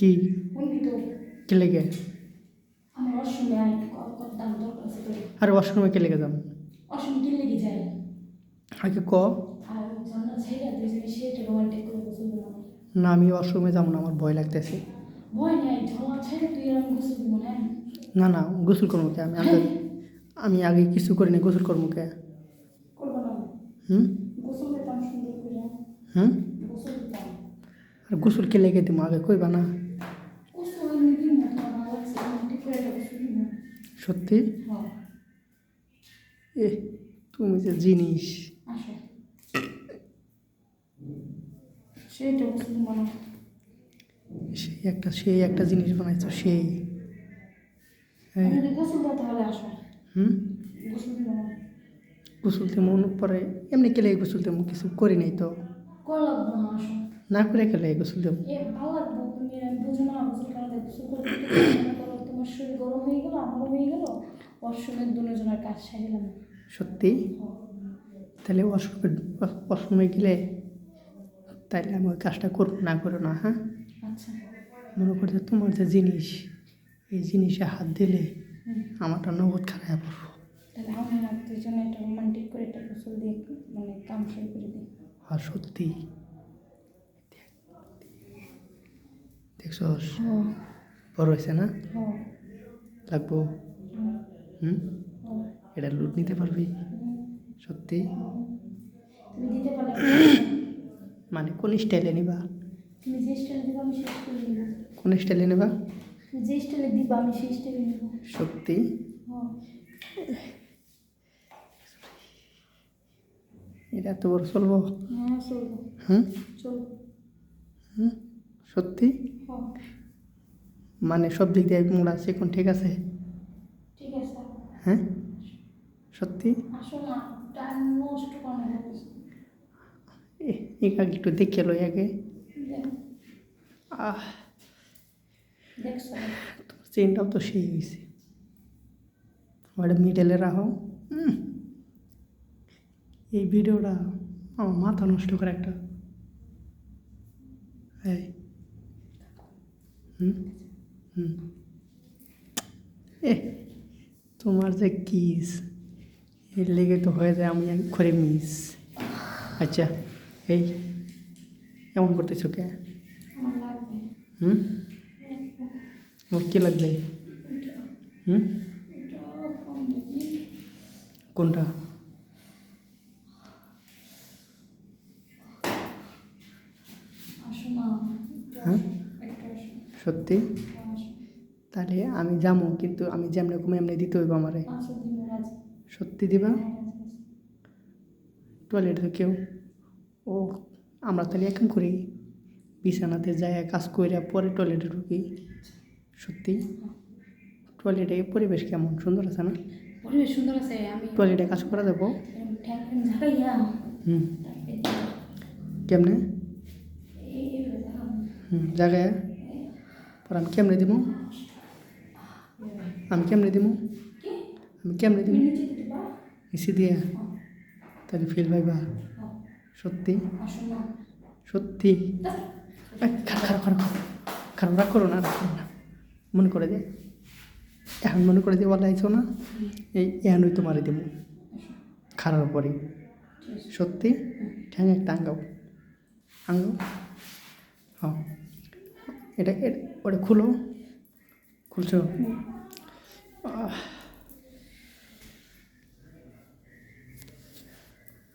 কি? কে লেগে? অসমে আরে ওয়াশরুমে কে লেগে যাম অসমে কি আগে ক না আমি ওয়াশরুমে যাব না আমার ভয় লাগতেছে। না? না গোসল করব কে? আমি আগে আমি আগে কিছু করি না গোসল করব কে? হুম? হুম? আর গোসল কে লেগে দিব আগে কইবা না। সত্যি? হ্যাঁ এ, তুমি যে জিনিস। সেই একটা সেই একটা জিনিস বানাইছো, সেই। আসো হুম? গোসল মন পরে। এমনি কেলে গোসল দেবো কিছু করি নাই তো। না করে কেলে গোসল দেবো। সত্যি? তাহলে ওয়াশরুমে ওয়াশরুমে গেলে তাইলে আমি ওই কাজটা করব না করো না হ্যাঁ? আচ্ছা। মনে করছে তোমার যে জিনিস এই জিনিসে হাত দিলে। আমারটা নগদ খারাপ পড়ব তাহলে আমরা দুজনে একটা রোমান্টিক করে একটা গোসল দিয়ে মানে কাম শুরু করে দিই। আর সত্যি দেখছস বড় হয়েছে না লাগবো হুম এটা লুট নিতে পারবি সত্যি মানে কোন স্টাইলে নিবা কোন স্টাইলে নেবা যে স্টাইলে দিবা আমি সেই স্টাইলে নিব সত্যি এটা এত বড় চলবো হ্যাঁ চলবো হুম চলবো হুম সত্যি? হ্যাঁ। মানে সব দিক দিয়ে মোড়া আছে কোন ঠিক আছে? হ্যাঁ? সত্যি? একা একটু দেখে লই আগে। আহ। তোমার চেনটাও তো সেই হয়েছে ওটা মিডলে রাখো। হুম। এই ভিডিওটা আমার মাথা নষ্ট করে একটা। এ তোমার যে কিস এর লেগে তো হয়ে যায় আমি করে মিস আচ্ছা এই এমন করতেছো কে আমার লাগবে হুম ওর কী লাগবে হুম এটা কম দেখি কোনটা আসো না হ্যাঁ? একটু আসো সত্যি? তাহলে আমি যাব কিন্তু আমি যেমনি কমে এমনি দিতে হইব আমারে। সত্যি দিবা? টয়লেটে কেউ? ও আমরা তাহলে এখন করি বিছানাতে যাই কাজ করে পরে টয়লেটে ঢুকি। সত্যি? টয়লেটে পরিবেশ কেমন? সুন্দর আছে না? পরিবেশ সুন্দর আছে আমি টয়লেটে কাজ করা যাব? হুম। কেমনে। হুম জায়গায়? পর আমি কেমনে দিব আমি কেমনে দিব আমি কেমনে দিব নিচে দিয়ে। তাহলে ফিল হ্যাঁ, সত্যি? সত্যি? খারাপ খারাপ খারাপ খারাপ রাগ করো না রাগ করো না। মনে করে দে। এখন মনে করে দিয়ে বলা আইছো না? এই এহানই তোমারে দেবো খারাপ পরে সত্যি? ঠ্যাং একটা আঙ্গাও। আঙ্গাও? হ্যাঁ। এটা ওটা খুলো। খুলছো?